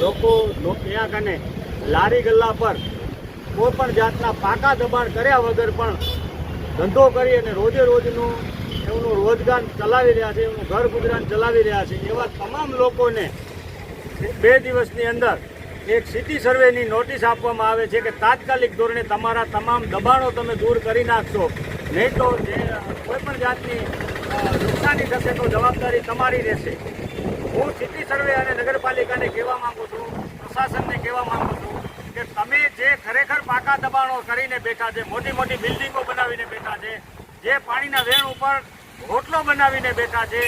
લોકો ત્યાં કને લારી ગલ્લા પર કોઈ પણ જાતના પાકા દબાણ કર્યા વગર પણ ધંધો કરી અને રોજે રોજનું એમનું રોજગાર ચલાવી રહ્યા છે, એમનું ઘર ગુજરાન ચલાવી રહ્યા છે. એવા તમામ લોકોને બે દિવસની અંદર એક સિટી સર્વેની નોટિસ આપવામાં આવે છે કે તાત્કાલિક ધોરણે તમારા તમામ દબાણો તમે દૂર કરી નાખશો. નહીં તો જે કોઈ પણ જાતની નુકસાની થશે તો જવાબદારી તમારી રહેશે. હું સિટી સર્વે અને નગરપાલિકાને કહેવા માંગુ છું, પ્રશાસનને કહેવા માંગુ છું કે તમે જે ખરેખર પાકા દબાણો કરીને બેઠા છે, મોટી મોટી બિલ્ડિંગો બનાવીને બેઠા છે, જે પાણીના વેણ ઉપર હોટલો બનાવીને બેઠા છે,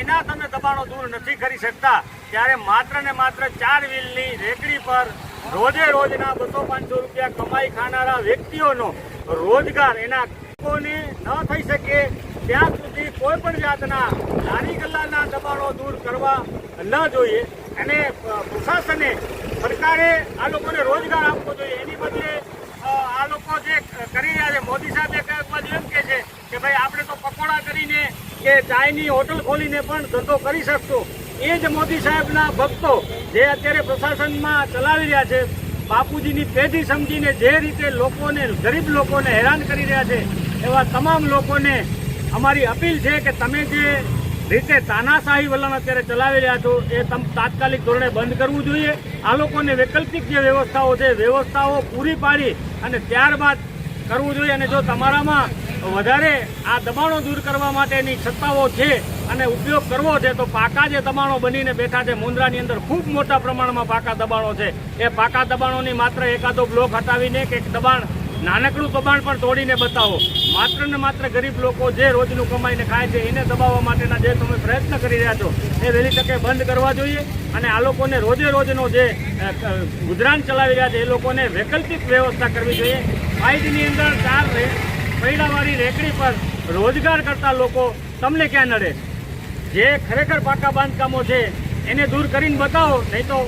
એના તમે દબાણો દૂર નથી કરી શકતા. ત્યારે માત્ર ને માત્ર ચાર વ્હીલની રેકડી પર રોજે રોજના બસો પાંચસો રૂપિયા કમાઈ ખાનારા વ્યક્તિઓનો રોજગાર એના લોકોને ન થઈ શકે, ત્યાં સુધી કોઈ પણ જાતના લારી ગલ્લાના દબાણો દૂર કરવા ન જોઈએ. અને પ્રશાસને સરકારે આ લોકોને રોજગાર આપવો જોઈએ. એની બદલે આ લોકો જે કરી રહ્યા છે, મોદી સાહેબ બાજુ એમ કે છે કે ભાઈ, આપણે તો પકોડા કરીને કે ચાયની હોટલ ખોલીને પણ ધંધો કરી શકશો. એ જ મોદી સાહેબના ભક્તો જે અત્યારે પ્રશાસનમાં ચલાવી રહ્યા છે, બાપુજીની પેઢી સમજીને જે રીતે લોકોને, ગરીબ લોકોને હેરાન કરી રહ્યા છે, એવા તમામ લોકોને અમારી અપીલ છે કે તમે જે રીતે તાનાશાહી વલણ અત્યારે ચલાવી રહ્યા છો, એ તાત્કાલિક ધોરણે બંધ કરવું જોઈએ. આ લોકોને વૈકલ્પિક જે વ્યવસ્થાઓ છે વ્યવસ્થાઓ પૂરી પાડી અને ત્યારબાદ કરવું જોઈએ. અને જો તમારામાં વધારે આ દબાણો દૂર કરવા માટેની સત્તાઓ છે અને ઉપયોગ કરવો છે, તો પાકા જે દબાણો બનીને બેઠા છે મુન્દ્રાની અંદર ખૂબ મોટા પ્રમાણમાં પાકા દબાણો છે. એ પાકા દબાણોની માત્ર એકાદો બ્લોક હટાવીને કે દબાણ નાનકડું દબાણ પણ તોડીને બતાવો. માત્ર ને માત્ર ગરીબ લોકો જે રોજનું કમાઈને ખાય છે, એને દબાવવા માટેના જે તમે પ્રયત્ન કરી રહ્યા છો, એ વહેલી તકે બંધ કરવા જોઈએ અને આ લોકોને રોજે રોજનો જે ગુજરાન ચલાવી રહ્યા છે, એ લોકોને વૈકલ્પિક વ્યવસ્થા કરવી જોઈએ. ફાઇટની અંદર ચાર પૈડાવાળી રેકડી પર રોજગાર કરતા લોકો તમને ક્યાં નડે? જે ખરેખર પાકા બાંધકામો છે, એને દૂર કરીને બતાવો, નહીં તો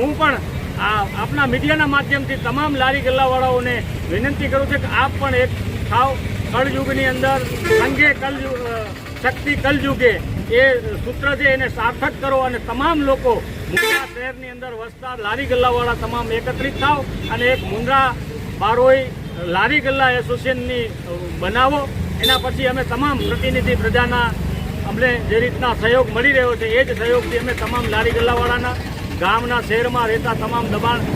હું પણ આ આપના મીડિયાના માધ્યમથી તમામ લારી ગલ્લાવાળાઓને વિનંતી કરું છું કે આપ પણ એક થાવ કળયુગની અંદર સંઘે કલયુગ શક્તિ કલયુગે એ સૂત્ર છે એને સાર્થક કરો અને તમામ લોકો મુંદ્રા શહેરની અંદર વસતા લારી ગલ્લાવાળા તમામ એકત્રિત થાવ અને એક મુંદ્રા બારોઈ લારી ગલ્લા એસોસિએશનની બનાવો. એના પછી અમે તમામ પ્રતિનિધિ પ્રજાના અમને જે રીતના સહયોગ મળી રહ્યો છે એ જ સહયોગથી અમે તમામ લારી ગલ્લાવાળાના ગામના શહેરમાં રહેતા તમામ દબાણ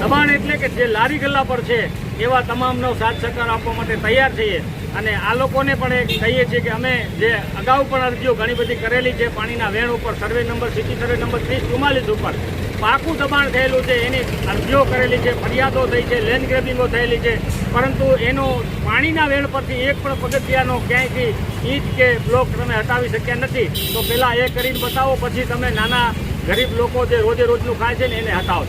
દબાણ એટલે કે જે લારી ગલ્લા પર છે, એવા તમામનો સાથ સહકાર આપવા માટે તૈયાર છીએ. અને આ લોકોને પણ એક કહીએ છીએ કે અમે જે અગાઉ પણ અરજીઓ ઘણી બધી કરેલી છે, પાણીના વેણ ઉપર, survey number, city survey number, ત્રીસ ચુમ્માલીસ ઉપર. પાકું દબાણ થયેલું છે, એની અરજીઓ કરેલી છે, ફરિયાદો થઈ છે, લેન્ડ ગ્રેબિંગો થયેલી છે, પરંતુ એનો પાણીના વેણ પરથી એક પણ પગથિયાનો ક્યાંયથી ઈંચ કે બ્લોક તમે હટાવી શક્યા નથી. તો પહેલાં એ કરીને બતાવો, પછી તમે નાના ગરીબ લોકો જે રોજે રોજનું ખાય છે ને એને હટાવો